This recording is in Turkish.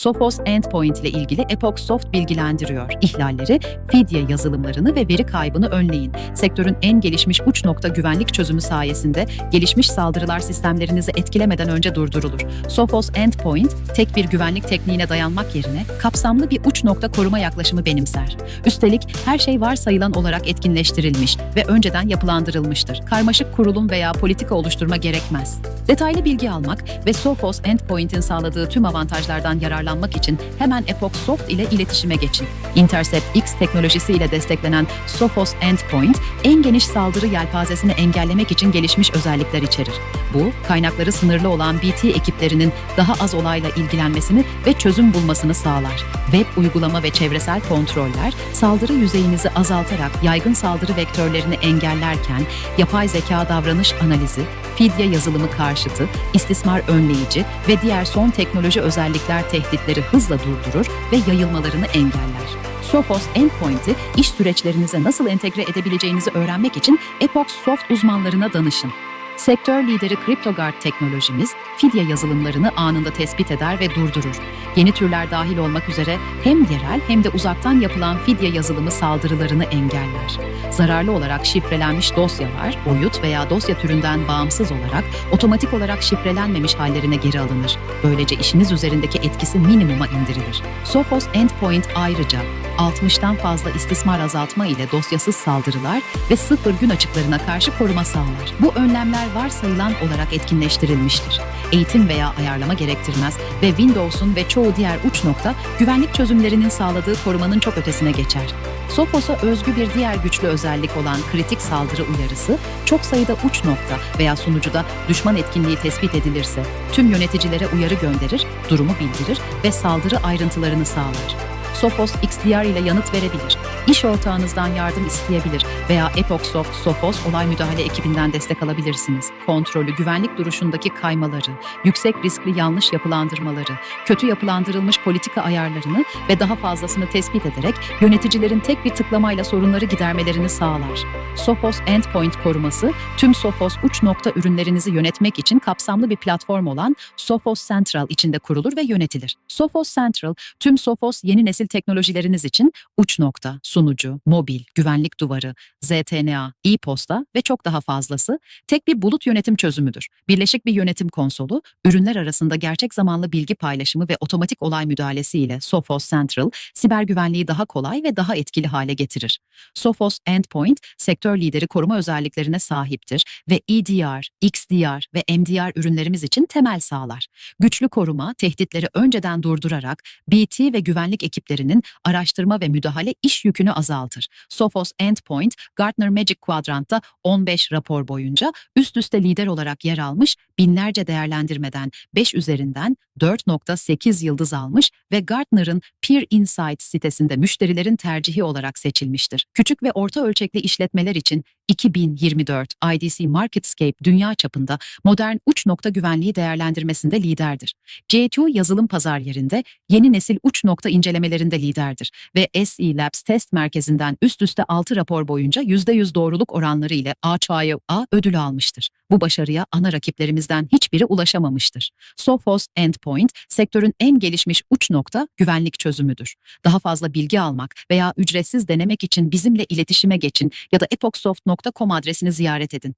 Sophos Endpoint ile ilgili Epoch Soft bilgilendiriyor. İhlalleri, fidye yazılımlarını ve veri kaybını önleyin. Sektörün en gelişmiş uç nokta güvenlik çözümü sayesinde gelişmiş saldırılar sistemlerinizi etkilemeden önce durdurulur. Sophos Endpoint, tek bir güvenlik tekniğine dayanmak yerine kapsamlı bir uç nokta koruma yaklaşımı benimser. Üstelik her şey varsayılan olarak etkinleştirilmiş ve önceden yapılandırılmıştır. Karmaşık kurulum veya politika oluşturma gerekmez. Detaylı bilgi almak ve Sophos Endpoint'in sağladığı tüm avantajlardan yararlanmak için hemen Epoch Soft ile iletişime geçin. Intercept X teknolojisi ile desteklenen Sophos Endpoint, en geniş saldırı yelpazesini engellemek için gelişmiş özellikler içerir. Bu, kaynakları sınırlı olan BT ekiplerinin daha az olayla ilgilenmesini ve çözüm bulmasını sağlar. Web uygulama ve çevresel kontroller, saldırı yüzeyinizi azaltarak yaygın saldırı vektörlerini engellerken, yapay zeka davranış analizi, fidye yazılımı karşıtı, istismar önleyici ve diğer son teknoloji özellikler tehditleri hızla durdurur ve yayılmalarını engeller. Sophos Endpoint'i iş süreçlerinize nasıl entegre edebileceğinizi öğrenmek için Epoch Soft uzmanlarına danışın. Sektör lideri CryptoGuard teknolojimiz, fidye yazılımlarını anında tespit eder ve durdurur. Yeni türler dahil olmak üzere hem yerel hem de uzaktan yapılan fidye yazılımı saldırılarını engeller. Zararlı olarak şifrelenmiş dosyalar, boyut veya dosya türünden bağımsız olarak otomatik olarak şifrelenmemiş hallerine geri alınır. Böylece işiniz üzerindeki etkisi minimuma indirilir. Sophos Endpoint ayrıca 60'tan fazla istismar azaltma ile dosyasız saldırılar ve sıfır gün açıklarına karşı koruma sağlar. Bu önlemler varsayılan olarak etkinleştirilmiştir. Eğitim veya ayarlama gerektirmez ve Windows'un ve çoğu diğer uç nokta güvenlik çözümlerinin sağladığı korumanın çok ötesine geçer. Sophos'a özgü bir diğer güçlü özellik olan kritik saldırı uyarısı, çok sayıda uç nokta veya sunucuda düşman etkinliği tespit edilirse tüm yöneticilere uyarı gönderir, durumu bildirir ve saldırı ayrıntılarını sağlar. Sophos XDR ile yanıt verebilir. İş ortağınızdan yardım isteyebilir veya Epoch Soft Sophos olay müdahale ekibinden destek alabilirsiniz. Kontrolü, güvenlik duruşundaki kaymaları, yüksek riskli yanlış yapılandırmaları, kötü yapılandırılmış politika ayarlarını ve daha fazlasını tespit ederek yöneticilerin tek bir tıklamayla sorunları gidermelerini sağlar. Sophos Endpoint koruması, tüm Sophos uç nokta ürünlerinizi yönetmek için kapsamlı bir platform olan Sophos Central içinde kurulur ve yönetilir. Sophos Central, tüm Sophos yeni nesil teknolojileriniz için uç nokta, sunucu, mobil, güvenlik duvarı, ZTNA, e-posta ve çok daha fazlası tek bir bulut yönetim çözümüdür. Birleşik bir yönetim konsolu, ürünler arasında gerçek zamanlı bilgi paylaşımı ve otomatik olay müdahalesi ile Sophos Central, siber güvenliği daha kolay ve daha etkili hale getirir. Sophos Endpoint, sektör lideri koruma özelliklerine sahiptir ve EDR, XDR ve MDR ürünlerimiz için temel sağlar. Güçlü koruma, tehditleri önceden durdurarak BT ve güvenlik ekiplerinin araştırma ve müdahale iş yükünü azaltır. Sophos Endpoint, Gartner Magic Quadrant'ta 15 rapor boyunca üst üste lider olarak yer almış, binlerce değerlendirmeden 5 üzerinden 4.8 yıldız almış ve Gartner'ın Peer Insights sitesinde müşterilerin tercihi olarak seçilmiştir. Küçük ve orta ölçekli işletmeler için 2024 IDC MarketScape dünya çapında modern uç nokta güvenliği değerlendirmesinde liderdir. G2 yazılım pazar yerinde yeni nesil uç nokta incelemelerinde liderdir ve SE Labs test merkezinden üst üste 6 rapor boyunca %100 doğruluk oranları ile A çağı A ödülü almıştır. Bu başarıya ana rakiplerimizden hiçbiri ulaşamamıştır. Sophos Endpoint, sektörün en gelişmiş uç nokta güvenlik çözümüdür. Daha fazla bilgi almak veya ücretsiz denemek için bizimle iletişime geçin ya da epochsoft.com adresini ziyaret edin.